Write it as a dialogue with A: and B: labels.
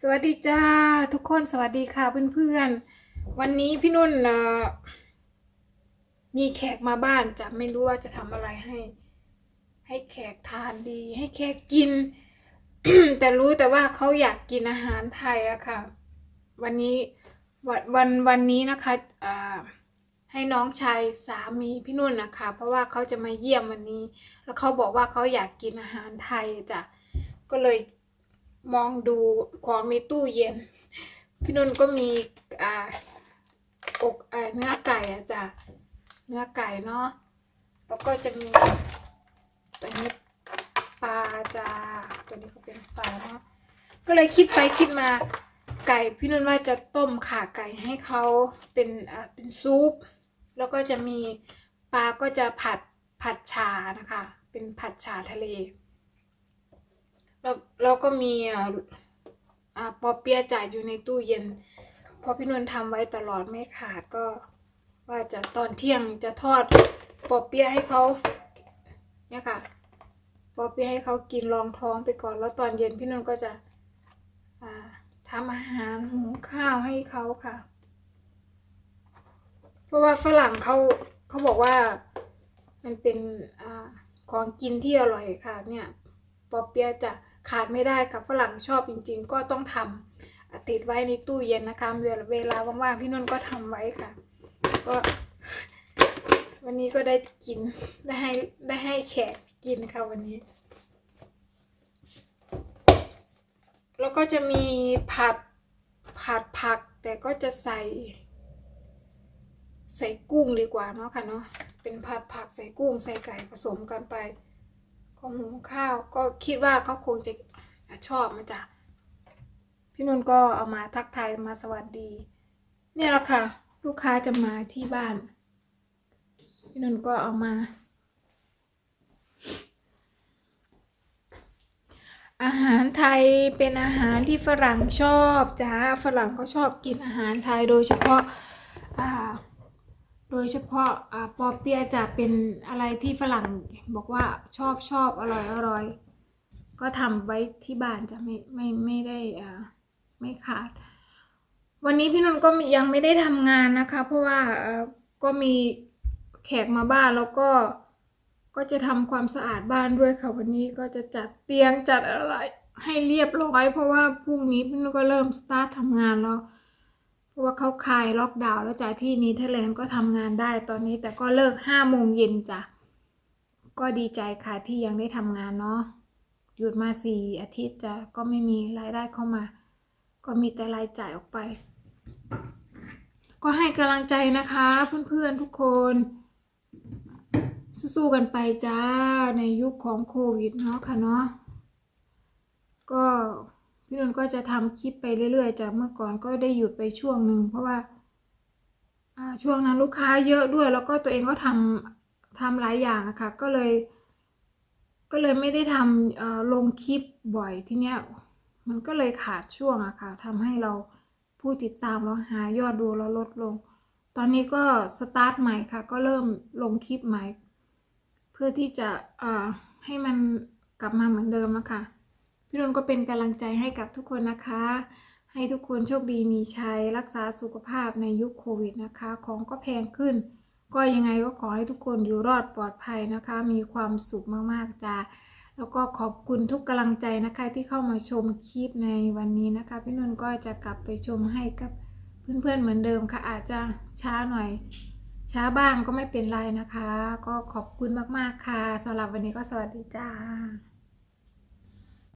A: สวัสดีจ้าทุกคนสวัสดีค่ะเพื่อนๆ วันนี้พี่นุ่นเอ่อมีแขกมาบ้านจะไม่รู้ว่าจะทำอะไรให้ ให้แขกทานดี ให้แขกกิน แต่รู้แต่ว่าเขาอยากกินอาหารไทยอะค่ะ วันนี้วันวันวันนี้นะคะอ่าให้น้องชายสามีพี่นุ่นนะคะ เพราะว่าเขาจะมาเยี่ยมวันนี้ แล้วเขาบอกว่าเขาอยากกินอาหารไทยจ้ะก็เลย มองดูของในตู้เย็น พี่นุ่นก็มีอ่าอกอ่าเนื้อไก่อะจ้ะเนื้อไก่เนาะแล้วก็จะมีตัวนี้ปลาจ้าตัวนี้ก็เป็นปลาเนาะก็เลยคิดไปคิดมาไก่พี่นุ่นว่าจะต้มขาไก่ให้เขาเป็นอ่าเป็นซุปแล้วก็จะมีปลาก็จะผัดผัดชานะคะ เป็นผัดชาทะเล แล้วแล้วก็มีอ่าอ่าปอเปียะจ่ายอยู่ในตู้เย็นพราะพี่นนท์ทำไว้ตลอดไม่ขาดก็ ว่าจะตอนเที่ยงจะทอดปอเปียะให้เขาเนี่ยค่ะปอเปียะให้เขากินรองท้องไปก่อน แล้วตอนเย็นพี่นนท์ก็จะอ่าทำอาหารหุงข้าวให้เขาค่ะ เพราะว่าฝรั่งเขาเขาบอกว่ามันเป็นอาของกินที่อร่อยค่ะ เนี่ย ปอเปียะจะ ขาดไม่ได้ค่ะฝรั่งชอบจริง ๆ ก็ต้องทำติดไว้ในตู้เย็นนะคะเวลาเวลาว่างๆพี่นุ่นก็ทำไว้ค่ะ ก็ วันนี้ก็ได้กินได้ให้ได้ให้แขกกินค่ะวันนี้ แล้วก็จะมีผัดผัดผักแต่ก็จะใส่ ใส่กุ้งดีกว่าเนาะค่ะเนาะเป็นผัดผักใส่กุ้งใส่ไก่ผสมกันไป ก็หุงข้าวก็คิดว่าเขาคงจะชอบมาจ้ะพี่นนท์ก็เอามาทักทายมาสวัสดี เนี่ยแหละค่ะ ลูกค้าจะมาที่บ้าน พี่นนท์ก็เอามา อาหารไทยเป็นอาหารที่ฝรั่งชอบจ้าฝรั่งก็ชอบกินอาหารไทยโดยเฉพาะอ่า โดยเฉพาะปอเปียะจะเป็นอะไรที่ฝรั่งบอกว่าชอบชอบอร่อยอร่อย ก็ทำไว้ที่บ้านจะไม่ไม่ไม่ได้อ่าไม่ขาด วันนี้พี่นนท์ก็ยังไม่ได้ทำงานนะคะ เพราะว่าก็มีแขกมาบ้านแล้วก็ก็จะทำความสะอาดบ้านด้วยค่ะวันนี้ก็จะจัดเตียงจัดอะไรให้เรียบร้อย เพราะว่าพรุ่งนี้พี่นนท์ก็เริ่มสตาร์ททำงานแล้ว ราะว่าเขาคลายล็อกดาวน์แล้วจากที่นี้เทแลนด์ก็ทำงานได้ตอนนี้แต่ก็เลิกห้าโมงเย็นจ้ะก็ดีใจค่ะที่ยังได้ทำงานเนาะหยุดมาสี่อาทิตย์จ้ะก็ไม่มีรายได้เข้ามา ก็มีแต่รายจ่ายออกไป ก็ให้กำลังใจนะคะ เพื่อนๆทุกคนสู้ๆกันไปจ้าในยุคของโควิดเนาะค่ะเนาะก็ พี่นนท์ก็จะทำคลิปไปเรื่อยๆ จากเมื่อก่อนก็ได้หยุดไปช่วงหนึ่งเพราะว่าช่วงนั้นลูกค้าเยอะด้วย แล้วก็ตัวเองก็ทำทำหลายอย่างอะค่ะ ก็เลย ก็เลยไม่ได้ทำลงคลิปบ่อยทีเนี้ยมันก็เลยขาดช่วงอะค่ะทำให้เราผู้ติดตามเราหายอดดูเราลดลง ตอนนี้ก็สตาร์ทใหม่ค่ะ ก็เริ่มลงคลิปใหม่ เพื่อที่จะอ่าให้มันกลับมาเหมือนเดิมอะค่ะ พี่นนท์ก็เป็นกำลังใจให้กับทุกคนนะคะ ให้ทุกคนโชคดีมีชัยรักษาสุขภาพในยุคโควิดนะคะ ของก็แพงขึ้น ก็ยังไงก็ขอให้ทุกคนอยู่รอดปลอดภัยนะคะ มีความสุขมากๆจ้าแล้วก็ขอบคุณทุกกำลังใจนะคะที่เข้ามาชมคลิปในวันนี้นะคะ พี่นนท์ก็จะกลับไปชมให้กับเพื่อนๆเหมือนเดิมค่ะ อาจจะช้าหน่อย ช้าบ้างก็ไม่เป็นไรนะคะ ก็ขอบคุณมากๆค่ะสำหรับวันนี้ก็สวัสดีจ้า